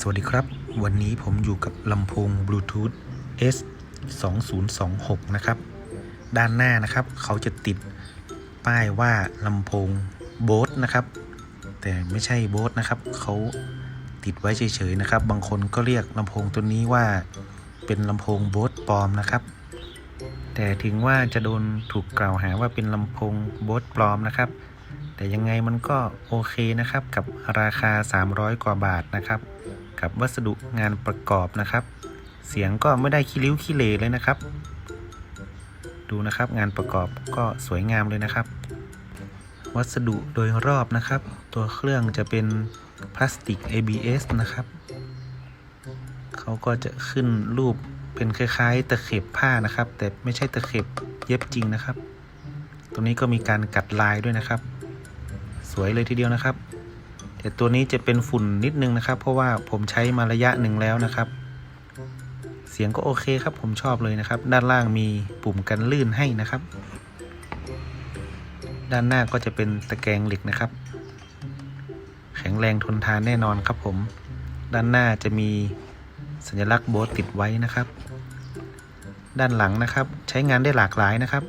สวัสดีครับ วันนี้ผมอยู่กับลำโพงบลูทูธ S 2 0 2 6นะครับ ด้านหน้านะครับ เขาจะติดป้ายว่าลำโพงโบสนะครับ แต่ไม่ใช่โบสนะครับ เขาติดไว้เฉยๆนะครับ บางคนก็เรียกลำโพงตัวนี้ว่าเป็นลำโพงโบสปลอมนะครับ แต่ถึงว่าจะโดนถูกกล่าวหาว่าเป็นลำโพงโบสปลอมนะครับ แต่ยังไงมันก็โอเคนะครับกับราคา 300 กว่าบาทนะครับ กับวัสดุงานประกอบนะครับ เสียงก็ไม่ได้ขี้ริ้วขี้เลเลยนะครับ ดูนะครับงานประกอบก็สวยงามเลยนะครับ วัสดุโดยรอบนะครับ ตัวเครื่องจะเป็นพลาสติก ABS นะครับ เขาก็จะขึ้นรูปเป็นคล้ายๆ ตะเข็บผ้านะครับ แต่ไม่ใช่ตะเข็บเย็บจริงนะครับ ตรงนี้ก็มีการกัดลายด้วยนะครับ สวยเลยทีเดียวนะครับ แต่ตัวนี้จะเป็นฝุ่นนิดนึงนะครับ เพราะว่าผมใช้มาระยะหนึ่งแล้วนะครับ เสียงก็โอเคครับ ผมชอบเลยนะครับ ด้านล่างมีปุ่มกันลื่นให้นะครับ ด้านหน้าก็จะเป็นตะแกรงเหล็กนะครับ แข็งแรงทนทานแน่นอนครับผม ด้านหน้าจะมีสัญลักษณ์โบสติดไว้นะครับ ด้านหลังนะครับ ใช้งานได้หลากหลายนะครับ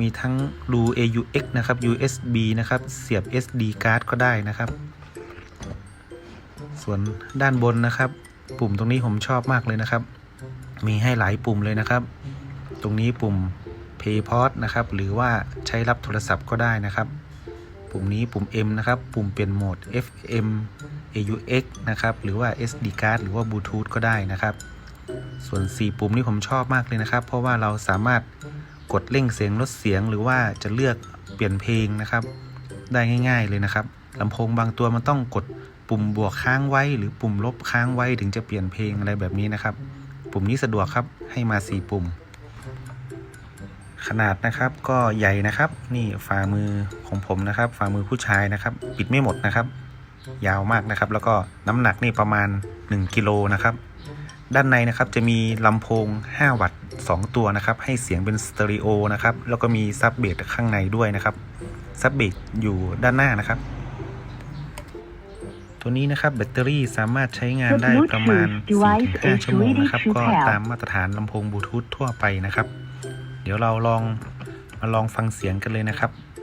มีทั้งรู AUX นะครับ USB นะครับ เสียบ SD card ก็ได้นะครับ ส่วนด้านบนนะครับ ปุ่มตรงนี้ผมชอบมากเลยนะครับ มีให้หลายปุ่มเลยนะครับ ตรงนี้ปุ่ม PayPod นะครับ หรือว่าใช้รับโทรศัพท์ก็ได้นะครับ ปุ่มนี้ปุ่ม M นะครับ ปุ่มเปลี่ยนโหมด FM AUX นะครับ หรือว่า SD card หรือว่า Bluetooth ก็ได้นะครับ ส่วน 4 ปุ่มนี้ผมชอบมากเลยนะครับ เพราะว่าเราสามารถ กดเร่งเสียงลดเสียงหรือว่าจะเลือกเปลี่ยนเพลงนะครับ ได้ง่าย ๆเลยนะครับลำโพงบางตัวมันต้องกดปุ่มบวกค้างไว้ หรือปุ่มลบค้างไว้ถึงจะเปลี่ยนเพลงอะไรแบบนี้นะครับ ปุ่มนี้สะดวกครับให้มา 4 ปุ่ม ขนาดนะครับก็ใหญ่นะครับ นี่ฝ่ามือของผมนะครับ ฝ่ามือผู้ชายนะครับ ปิดไม่หมดนะครับ ยาวมากนะครับ แล้วก็น้ำหนักนี่ประมาณ 1กิโลนะครับ ด้านในนะครับจะมีลำโพง 5 วัตต์ 2 ตัวนะครับ ให้เสียงเป็นสเตอริโอนะครับ แล้วก็มีซับเบสข้างในด้วยนะครับซับเบสอยู่ด้านหน้านะครับ ตัวนี้นะครับแบตเตอรี่สามารถใช้งานได้ประมาณ 4-5 ชั่วโมงนะครับ ก็ตามมาตรฐานลำโพงบลูทูธทั่วไปนะครับ เดี๋ยวเราลองมาลองฟังเสียงกันเลยนะครับ「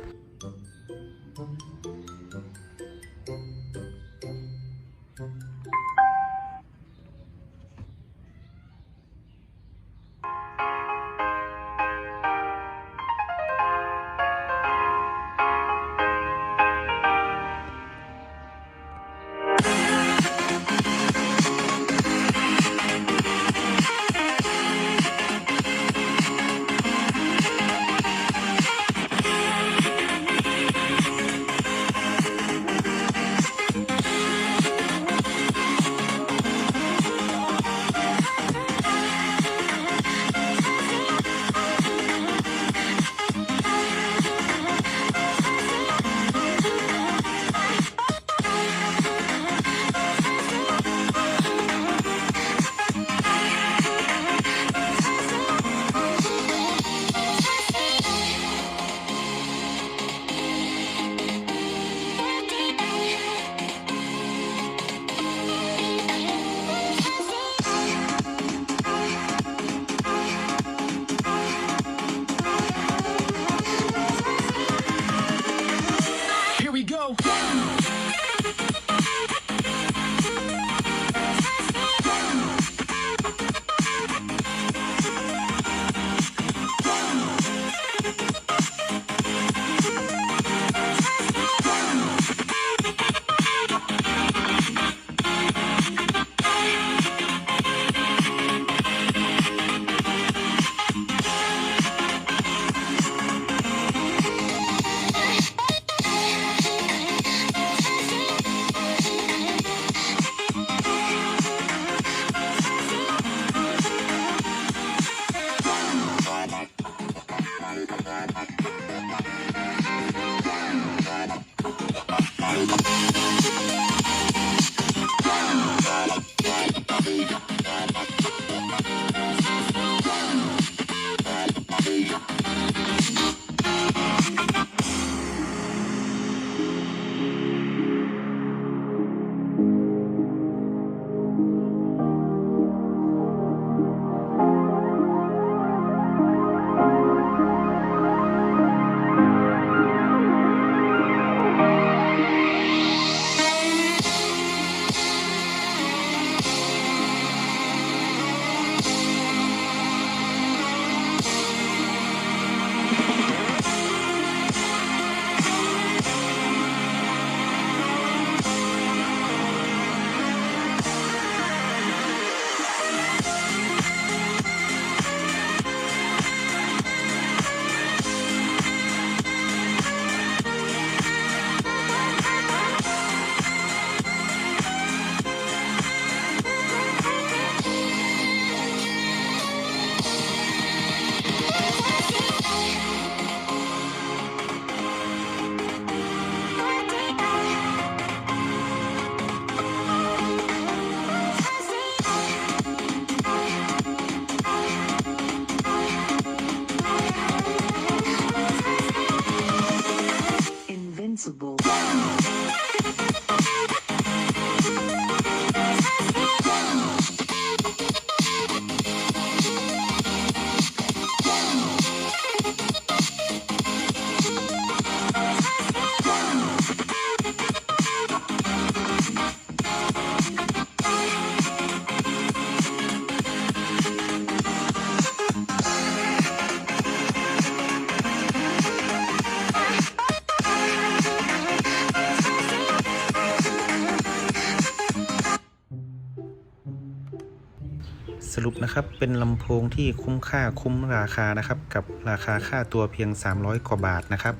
สรุปนะครับเป็นลำโพงที่คุ้มค่าคุ้มราคานะครับ กับราคาค่าตัวเพียง 300 กว่าบาทนะครับ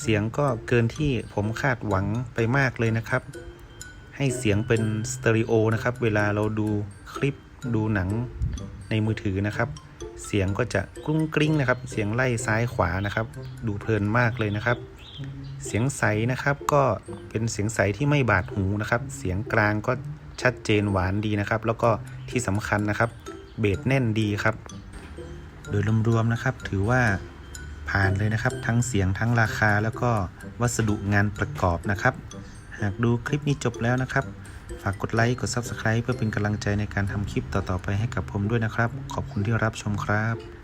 เสียงก็เกินที่ผมคาดหวังไปมากเลยนะครับ ให้เสียงเป็นสเตอริโอนะครับ เวลาเราดูคลิปดูหนังในมือถือนะครับ เสียงก็จะกรุ้งกริ้งนะครับ เสียงไล่ซ้ายขวานะครับ ดูเพลินมากเลยนะครับ เสียงใสนะครับก็เป็นเสียงใสที่ไม่บาดหูนะครับ เสียงกลางก็ ชัดเจนหวานดีนะครับ แล้วก็ที่สำคัญนะครับ เบสแน่นดีครับ โดยรวมๆนะครับ ถือว่าผ่านเลยนะครับ ทั้งเสียงทั้งราคาแล้วก็วัสดุงานประกอบนะครับ หากดูคลิปนี้จบแล้วนะครับ ฝากกดไลค์กด Subscribe เพื่อเป็นกำลังใจในการทำคลิปต่อๆไปให้กับผมด้วยนะครับ ขอบคุณที่รับชมครับ